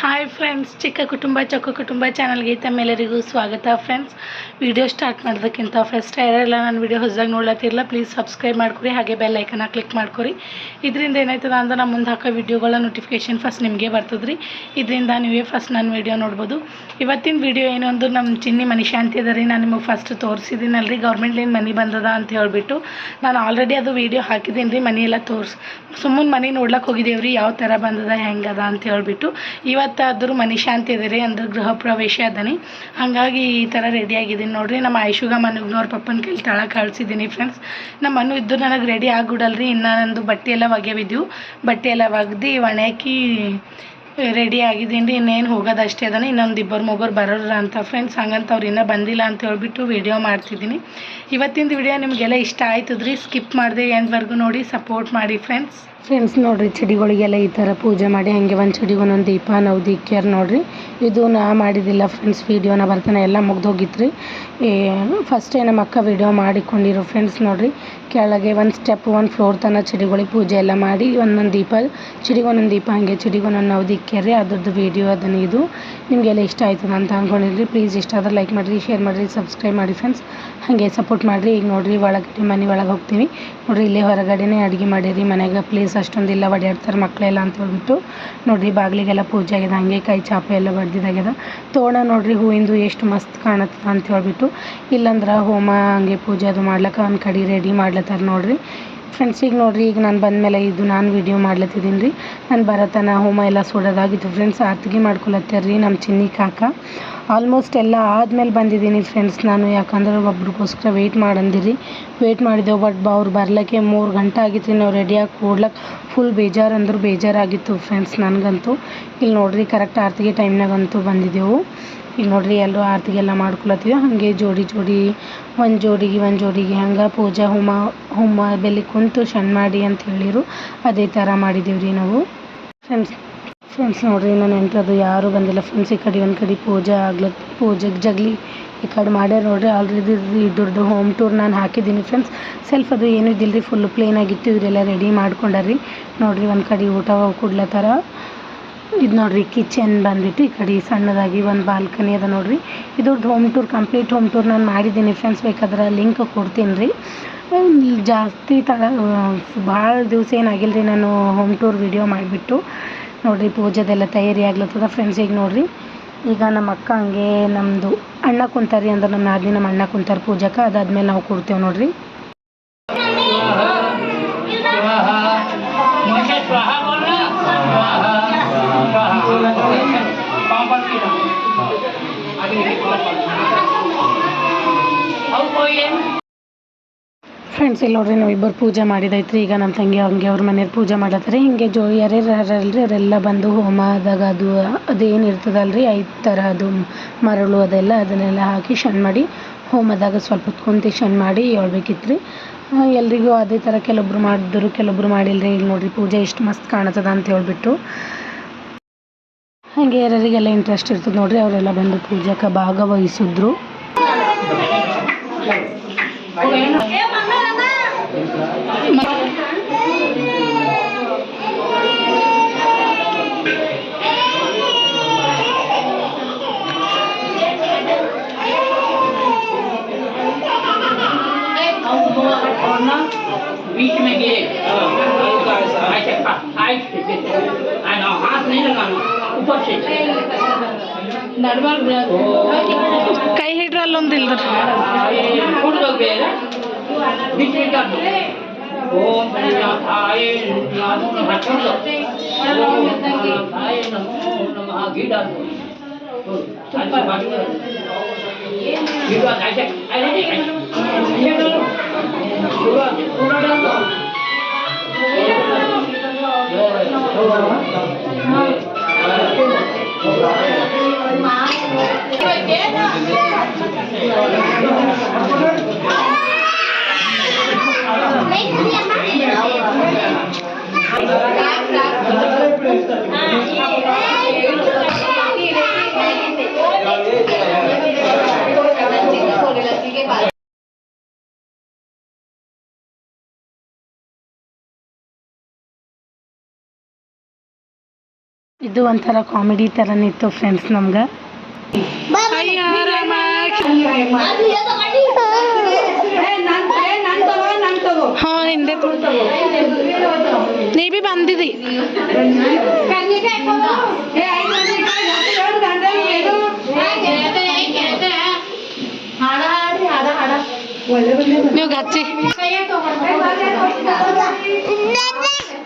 Hi friends ಚಿಕ್ಕ ಕುಟುಂಬ, ಚೊಕ್ಕ ಕುಟುಂಬ ಚಾನಲ್ಗೆ ತಮ್ಮೆಲ್ಲರಿಗೂ ಸ್ವಾಗತ ಫ್ರೆಂಡ್ಸ್ ವಿಡಿಯೋ ಸ್ಟಾರ್ಟ್ ಮಾಡೋದಕ್ಕಿಂತ ಫಸ್ಟ್ ಯಾರೆಲ್ಲ ನಾನು ವಿಡಿಯೋ ಹೊಸದಾಗಿ ನೋಡ್ಲತ್ತಿರಲ್ಲ ಪ್ಲೀಸ್ ಸಬ್ಸ್ಕ್ರೈಬ್ ಮಾಡ್ಕೊರಿ, ಹಾಗೆ ಬೆಲ್ ಐಕನ್ನ ಕ್ಲಿಕ್ ಮಾಡ್ಕೊರಿ. ಇದರಿಂದ ಏನಾಯ್ತದ ಅಂದ್ರೆ ನಮ್ಮ ಮುಂದೆ ಹಾಕೋ ವಿಡಿಯೋಗಳ ನೋಟಿಫಿಕೇಶನ್ ಫಸ್ಟ್ ನಿಮಗೆ ಬರ್ತದ್ರಿ. ಇದರಿಂದ ನೀವೇ ಫಸ್ಟ್ ನನ್ನ ವಿಡಿಯೋ ನೋಡ್ಬೋದು. ಇವತ್ತಿನ ವಿಡಿಯೋ ಏನು ಅಂದ್ರೆ ನಮ್ಮ ಚಿನ್ನಿ ಮನಿ ಶಾಂತಿ ಅದ ರೀ, ನಾನು ನಿಮಗೆ ಫಸ್ಟ್ ತೋರಿಸಿದ್ದೀನಲ್ರಿ ಗೌರ್ಮೆಂಟ್ಲಿಂದ ಮನೆ ಬಂದದ ಅಂತ ಹೇಳಿಬಿಟ್ಟು. ನಾನು ಆಲ್ರೆಡಿ ಅದು ವಿಡಿಯೋ ಹಾಕಿದ್ದೀನಿ ರೀ, ಮನೆ ಎಲ್ಲ ತೋರಿಸಿ, ಸುಮ್ಮನೆ ಮನೆ ನೋಡ್ಲಕ್ಕೆ ಹೋಗಿದ್ದೇವ್ರಿ ಯಾವ ಥರ ಬಂದದ ಹೆಂಗದ ಅಂತ ಹೇಳಿಬಿಟ್ಟು. ಇವತ್ತು ಆದರೂ ಮನಿ ಶಾಂತಿ ಇದೆ ರೀ ಅಂದ್ರೆ ಗೃಹ ಪ್ರವೇಶ ಅದನಿ ಹಾಗಾಗಿ ಈ ಥರ ರೆಡಿ ಆಗಿದ್ದೀನಿ ನೋಡ್ರಿ. ನಮ್ಮ ಐಶುಗ ಮನಗ್ನವ್ರ ಪಪ್ಪನ ಕೈಲಿ ತಳ ಕಳ್ಸಿದೀನಿ ಫ್ರೆಂಡ್ಸ್ ನಮ್ಮ ಮನು ಇದ್ದು ನನಗೆ ರೆಡಿ ಆಗಿಬಿಡಲ್ರಿ. ಇನ್ನು ನಂದು ಬಟ್ಟೆ ಎಲ್ಲ ಒಗೆವಿದ್ವು. ಬಟ್ಟೆ ಎಲ್ಲ ಒಗ್ದು ಒಣಾಕಿ ರೆಡಿ ಆಗಿದ್ದೀನಿ ರೀ ಇನ್ನೇನು ಹೋಗೋದು ಅಷ್ಟೇ ಅದಾನೆ ಇನ್ನೊಂದು ಇಬ್ಬರು ಮೂವರು ಬರೋರ ಅಂತ ಫ್ರೆಂಡ್ಸ್ ಹಂಗಂತ ಅವ್ರು ಇನ್ನೂ ಬಂದಿಲ್ಲ ಅಂತ ಹೇಳ್ಬಿಟ್ಟು ವಿಡಿಯೋ ಮಾಡ್ತಿದ್ದೀನಿ. ಇವತ್ತಿಂದು ವಿಡಿಯೋ ನಿಮಗೆಲ್ಲ ಇಷ್ಟ ಆಯ್ತದ್ರಿ? ಸ್ಕಿಪ್ ಮಾಡಿದೆ ಎಂಡ್ವರೆಗೂ ನೋಡಿ ಸಪೋರ್ಟ್ ಮಾಡಿ ಫ್ರೆಂಡ್ಸ್ ಫ್ರೆಂಡ್ಸ್ ನೋಡಿರಿ, ಚಡಿಗಳಿಗೆಲ್ಲ ಈ ಥರ ಪೂಜೆ ಮಾಡಿ, ಹಾಗೆ ಒಂದು ಚೆಡಿಗೆ ಒಂದೊಂದು ದೀಪ ನಾವು ನೋಡಿರಿ. ಇದು ನಾ ಮಾಡಿದ್ದಿಲ್ಲ ಫ್ರೆಂಡ್ಸ್ ವೀಡಿಯೋನ ಬರ್ತಾನೆ ಎಲ್ಲ ಮುಗ್ದೋಗಿತ್ತು ರೀ ಫಸ್ಟೇ ನಮ್ಮ ಅಕ್ಕ ವೀಡಿಯೋ ಮಾಡಿಕೊಂಡಿರು ಫ್ರೆಂಡ್ಸ್ ನೋಡಿರಿ. ಕೆಳಗೆ ಒಂದು ಸ್ಟೆಪ್ ಒಂದು ಫ್ಲೋರ್ ತನಕ ಚಿಡಿಗಳಿಗೆ ಪೂಜೆ ಎಲ್ಲ ಮಾಡಿ, ಒಂದೊಂದು ದೀಪ ಚಿಡಿಗೊಂದೊಂದು ದೀಪ ಹಾಗೆ ಚಿಡಿಗೊಂದೊಂದು ನಾವು ದಿಕ್ಕೇರಿ ಅದ್ರದ್ದು ವೀಡಿಯೋ ಅದನ್ನು ಇದು. ನಿಮಗೆಲ್ಲ ಇಷ್ಟ ಆಯ್ತದ ಅಂತ ಅಂದ್ಕೊಂಡಿರಿ ಪ್ಲೀಸ್ ಇಷ್ಟ ಆದ್ರೆ ಲೈಕ್ ಮಾಡಿರಿ ಶೇರ್ ಮಾಡಿರಿ ಸಬ್ಸ್ಕ್ರೈಬ್ ಮಾಡಿ ಫ್ರೆಂಡ್ಸ್ ಹಾಗೆ ಸಪೋರ್ಟ್ ಮಾಡಿರಿ. ಈಗ ನೋಡಿರಿ ಒಳಗಡೆ, ಮನೆ ಒಳಗೆ ಹೋಗ್ತೀವಿ. ನೋಡಿರಿ ಇಲ್ಲೇ ಹೊರಗಡೆನೇ ಅಡುಗೆ ಮಾಡಿರಿ ಮನೆಯಾಗ. ಪ್ಲೀಸ್ ಅಷ್ಟೊಂದಿಲ್ಲ ಒಡ್ಯಾಡ್ತಾರೆ ಮಕ್ಕಳೆಲ್ಲ ಅಂತ ಹೇಳ್ಬಿಟ್ಟು. ನೋಡಿರಿ ಬಾಗಿಲಿಗೆಲ್ಲ ಪೂಜೆ ಆಗಿದೆ, ಹಾಗೆ ಕೈ ಚಾಪೆ ಎಲ್ಲ ಬಡ್ದಿದ್ದಾಗ್ಯದ ತೋರಣ ನೋಡ್ರಿ ಹೂವಿಂದು ಎಷ್ಟು ಮಸ್ತ್ ಕಾಣತ್ತದ ಅಂತ ಹೇಳ್ಬಿಟ್ಟು ಇಲ್ಲಂದ್ರೆ ಹೋಮ ಹಂಗೆ ಪೂಜೆ ಅದು ಮಾಡ್ಲಕ್ಕ ಒಂದು ಕಡೆ ರೆಡಿ ಮಾಡ್ಲತ್ತಾರ ನೋಡಿರಿ. ಫ್ರೆಂಡ್ಸ್ ಈಗ ನೋಡಿರಿ, ಈಗ ನಾನು ಬಂದಮೇಲೆ ಇದು ನಾನು ವೀಡಿಯೋ ಮಾಡ್ಲತ್ತಿದ್ದೀನಿ ರೀ. ನಾನು ಬರತನ ಹೋಮ ಎಲ್ಲ ಸುಡೋದಾಗಿತ್ತು ಫ್ರೆಂಡ್ಸ್ ಆರ್ತಿಗೆ ಮಾಡ್ಕೊಳತ್ತಾರ ರೀ ನಮ್ಮ ಚಿನ್ನಿ ಕಾಕ. ಆಲ್ಮೋಸ್ಟ್ ಎಲ್ಲ ಆದಮೇಲೆ ಬಂದಿದ್ದೀನಿ ಫ್ರೆಂಡ್ಸ್ ನಾನು ಯಾಕಂದ್ರೆ ಒಬ್ರಿಗೋಸ್ಕರ ವೆಯ್ಟ್ ಮಾಡಂದಿರಿ ವೆಯ್ಟ್ ಮಾಡಿದೆವು ಬಟ್ ಅವ್ರು ಬರ್ಲಿಕ್ಕೆ ಮೂರು ಗಂಟೆ ಆಗಿತ್ತು ರೀ, ನಾವು ರೆಡಿಯಾಗಿ ಕೂಡ್ಲಕ್ಕೆ ಫುಲ್ ಬೇಜಾರು ಅಂದ್ರೆ ಬೇಜಾರಾಗಿತ್ತು ಫ್ರೆಂಡ್ಸ್ ನನಗಂತೂ. ಇಲ್ಲಿ ನೋಡಿರಿ ಕರೆಕ್ಟ್ ಆರ್ತಿಗೆ ಟೈಮ್ನಾಗಂತೂ ಬಂದಿದ್ದೆವು. ಈಗ ನೋಡ್ರಿ ಎಲ್ಲರೂ ಆರತಿ ಎಲ್ಲ ಮಾಡ್ಕೊಳತ್ತೀವಿ. ಹಂಗೆ ಜೋಡಿ ಜೋಡಿ ಒಂದು ಜೋಡಿಗೆ ಒಂದು ಜೋಡಿಗೆ ಹಂಗೆ ಪೂಜಾ ಹೋಮ ಹೋಮ ಬೆಲೆ ಕುಂತು ಶಣ್ ಮಾಡಿ ಅಂತ ಹೇಳಿರು. ಅದೇ ಥರ ಮಾಡಿದ್ದೀವಿ ರೀ ನಾವು. ಫ್ರೆಂಡ್ಸ್ ಫ್ರೆಂಡ್ಸ್ ನೋಡ್ರಿ ನನ್ನ ನೆಂಟರದು ಯಾರೂ ಬಂದಿಲ್ಲ. ಫ್ರೆಂಡ್ಸ್ ಈ ಕಡೆ ಒಂದು ಕಡೆ ಪೂಜೆ ಆಗ್ಲತ್ ಪೂಜೆಗೆ ಜಗಲಿ ಈ ಕಡೆ ಮಾಡ್ಯಾರ ನೋಡ್ರಿ. ಆಲ್ರೆಡಿ ಇದ್ರದ್ದು ಹೋಮ್ ಟೂರ್ ನಾನು ಹಾಕಿದ್ದೀನಿ ಫ್ರೆಂಡ್ಸ್. ಸೆಲ್ಫ್ ಅದು ಏನೂ ಇದ್ದಿಲ್ಲ ರೀ ಫುಲ್ ಪ್ಲೇನ್ ಆಗಿತ್ತು ಇವರೆಲ್ಲ ರೆಡಿ ಮಾಡ್ಕೊಂಡಾರ್ರಿ. ನೋಡ್ರಿ ಒಂದು ಕಡೆ ಊಟ ಕೊಡ್ಲತ್ತಾರ. ಇದು ನೋಡ್ರಿ ಕಿಚನ್ ಬಂದ್ಬಿಟ್ಟು ಈ ಕಡೆ ಸಣ್ಣದಾಗಿ ಒಂದು ಬಾಲ್ಕನಿ ಅದ ನೋಡ್ರಿ. ಇದು home tour complete home tour ನಾನು ಮಾಡಿದ್ದೀನಿ ಫ್ರೆಂಡ್ಸ್ ಬೇಕಾದ್ರೆ ಲಿಂಕ್ ಕೊಡ್ತೀನಿ ರೀ. ಜಾಸ್ತಿ ತಗ ಭಾಳ ದಿವಸ ಏನಾಗಿಲ್ಲ ರೀ ನಾನು ಹೋಮ್ ಟೂರ್ ವಿಡಿಯೋ ಮಾಡಿಬಿಟ್ಟು. ನೋಡ್ರಿ, ಪೂಜೆದೆಲ್ಲ ತಯಾರಿ ಆಗ್ಲತ್ತದ ಫ್ರೆಂಡ್ಸ್ ಈಗ ನೋಡ್ರಿ. ಈಗ ನಮ್ಮ ಅಕ್ಕ ಹಂಗೆ ನಮ್ಮದು ಅಣ್ಣ ಕುಂತಾರಿ ಅಂದ್ರೆ ನಮ್ಮ ನಾದಿನಿ ನಮ್ಮ ಅಣ್ಣ ಕುಂತಾರೆ ಪೂಜೆಗೆ ಅದಾದ್ಮೇಲೆ ನಾವು ಕೊಡ್ತೇವೆ ನೋಡಿರಿ. ಫ್ರೆಂಡ್ಸ್ ಇಲ್ಲಿ ನೋಡ್ರಿ ನಾವು ಇಬ್ಬರು ಪೂಜೆ ಮಾಡಿದೈತ್ರಿ. ಈಗ ನಮ್ಮ ತಂಗಿ ಹಂಗೆ ಅವ್ರ ಮನೇಲಿ ಪೂಜೆ ಮಾಡತ್ತಾರೆ. ಹಿಂಗೆ ಜೋ ಯಾರ್ಯಾರಲ್ರಿ ಅವರೆಲ್ಲ ಬಂದು ಹೋಮದಾಗ ಅದು, ಅದೇನು ಇರ್ತದಲ್ರಿ? ಐದು ಥರ ಅದು, ಮರಳು ಅದೆಲ್ಲ ಅದನ್ನೆಲ್ಲ ಹಾಕಿ ಶಣ್ ಮಾಡಿ, ಹೋಮದಾಗ ಸ್ವಲ್ಪ ಕುಂತು ಶಣ್ ಮಾಡಿ ಹೇಳ್ಬೇಕಿತ್ರಿ. ಎಲ್ರಿಗೂ ಅದೇ ಥರ ಕೆಲವೊಬ್ರು ಮಾಡಿದ್ರು, ಕೆಲವೊಬ್ರು ಮಾಡಿಲ್ಲರಿ ಇಲ್ಲಿ ನೋಡ್ರಿ ಪೂಜೆ ಎಷ್ಟು ಮಸ್ತ್ ಕಾಣತ್ತದ ಅಂತ ಹೇಳ್ಬಿಟ್ಟು. ಹಾಗೆ ಯಾರ್ಯಾರಿಗೆಲ್ಲ ಇಂಟ್ರೆಸ್ಟ್ ಇರ್ತದೆ ನೋಡಿರಿ ಅವರೆಲ್ಲ ಬಂದು ಪೂಜೆಗೆ ಭಾಗವಹಿಸಿದ್ರು बीच में ये ऐसे साइड से हाथ नहीं लगाना ऊपर से ಕೈ ಹಿಡ್ರ ಅಲ್ಲೊಂದು ಇಲ್ದ್ರ ಓಂ ಇದು ಒಂಥರ ಕಾಮಿಡಿ ಥರನೇ ಇತ್ತು ಫ್ರೆಂಡ್ಸ್ ನಮ್ಗೆ ಹಾಂ ಹಿಂದೆ ನೀ ಬಿ ಬಂದಿದ್ದಿ ನೀವು ಗಚ್ಚಿ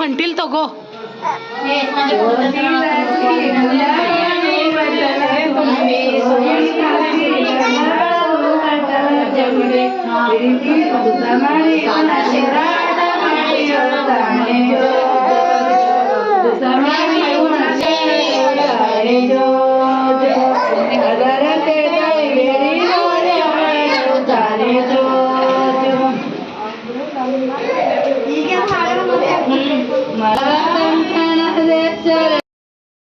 ನೀ ಹೊಂಟಿಲ್ ತಗೋ ಈಗ